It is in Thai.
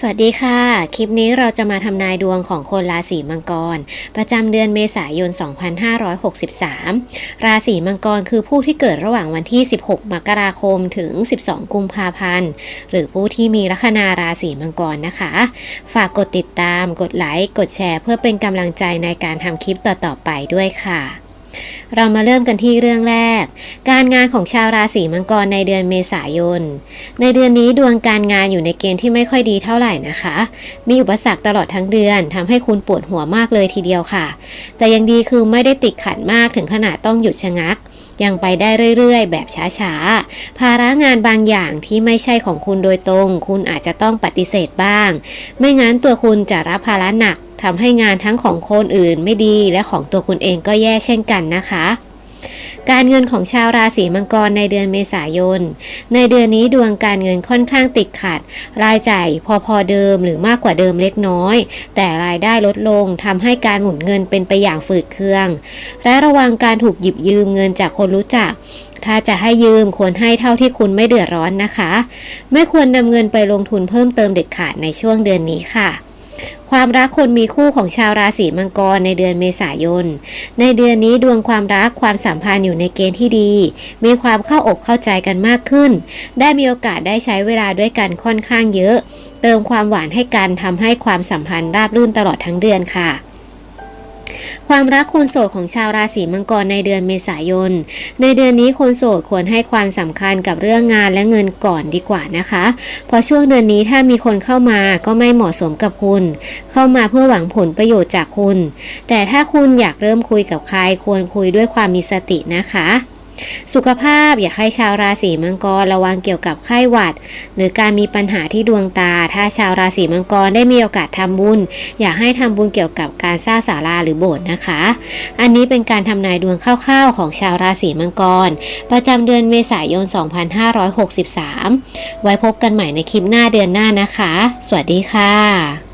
สวัสดีค่ะ คลิปนี้เราจะมาทำนายดวงของคนราศีมังกร ประจำเดือนเมษายน 2563 ราศีมังกรคือผู้ที่เกิดระหว่างวันที่ 16 มกราคมถึง 12 กุมภาพันธ์ หรือผู้ที่มีลัคนาราศีมังกรนะคะ ฝากกดติดตาม กดไลค์ กดแชร์ เพื่อเป็นกำลังใจในการทำคลิปต่อๆไปด้วยค่ะ เรามาเริ่มกันที่เรื่องแรก การงานของชาวราศีมังกรในเดือนเมษายน ในเดือนนี้ดวงการงานอยู่ในเกณฑ์ที่ไม่ค่อยดีเท่าไหร่นะคะ มีอุปสรรคตลอดทั้งเดือนทำให้คุณปวดหัวมากเลยทีเดียวค่ะ แต่ยังดีคือไม่ได้ติดขัดมากถึงขนาดต้องหยุดชะงักยังไปได้เรื่อยๆ แบบช้าๆ ภาระงานบางอย่างที่ไม่ใช่ของคุณโดยตรง คุณอาจจะต้องปฏิเสธบ้าง ไม่งั้นตัวคุณจะรับภาระหนัก ทำให้งานทั้งของคนอื่นไม่ดีและของตัวคุณเองก็แย่เช่นกันนะคะ การเงินของชาวราศีมังกรในเดือนเมษายน ในเดือนนี้ดวงการเงินค่อนข้างติดขัด รายจ่ายพอพอเดิมหรือมากกว่าเดิมเล็กน้อย แต่รายได้ลดลงทำให้การหมุนเงินเป็นไปอย่างฝืดเคือง และระวังการถูกหยิบยืมเงินจากคนรู้จักถ้าจะให้ยืมควรให้เท่าที่คุณไม่เดือดร้อนนะคะ ไม่ควรนำเงินไปลงทุนเพิ่มเติมเด็ดขาดในช่วงเดือนนี้ค่ะ ความรักคนมีคู่ของชาวราศีมังกรในเดือนเมษายน ในเดือนนี้ดวงความรักความสัมพันธ์อยู่ในเกณฑ์ที่ดี มีความเข้าอกเข้าใจกันมากขึ้น ได้มีโอกาสได้ใช้เวลาด้วยกันค่อนข้างเยอะ เติมความหวานให้กันทำให้ความสัมพันธ์ราบรื่นตลอดทั้งเดือนค่ะ ความรักคนโสดของชาวราศีมังกรในเดือนเมษายน ในเดือนนี้คนโสดควรให้ความสำคัญกับเรื่องงานและเงินก่อนดีกว่านะคะ เพราะช่วงเดือนนี้ถ้ามีคนเข้ามาก็ไม่เหมาะสมกับคุณ เข้ามาเพื่อหวังผลประโยชน์จากคุณ แต่ถ้าคุณอยากเริ่มคุยกับใครควรคุยด้วยความมีสตินะคะ สุขภาพอยากให้ชาวราศีมังกรระวังเกี่ยวกับไข้หวัด หรือการมีปัญหาที่ดวงตา ถ้าชาวราศีมังกรได้มีโอกาสทำบุญ อยากให้ทำบุญเกี่ยวกับการสร้างศาลาหรือโบสถ์นะคะ อันนี้เป็นการทำนายดวงคร่าวๆ ของชาวราศีมังกร ประจำเดือนเมษายน 2563 ไว้พบกันใหม่ในคลิปหน้าเดือนหน้านะคะ สวัสดีค่ะ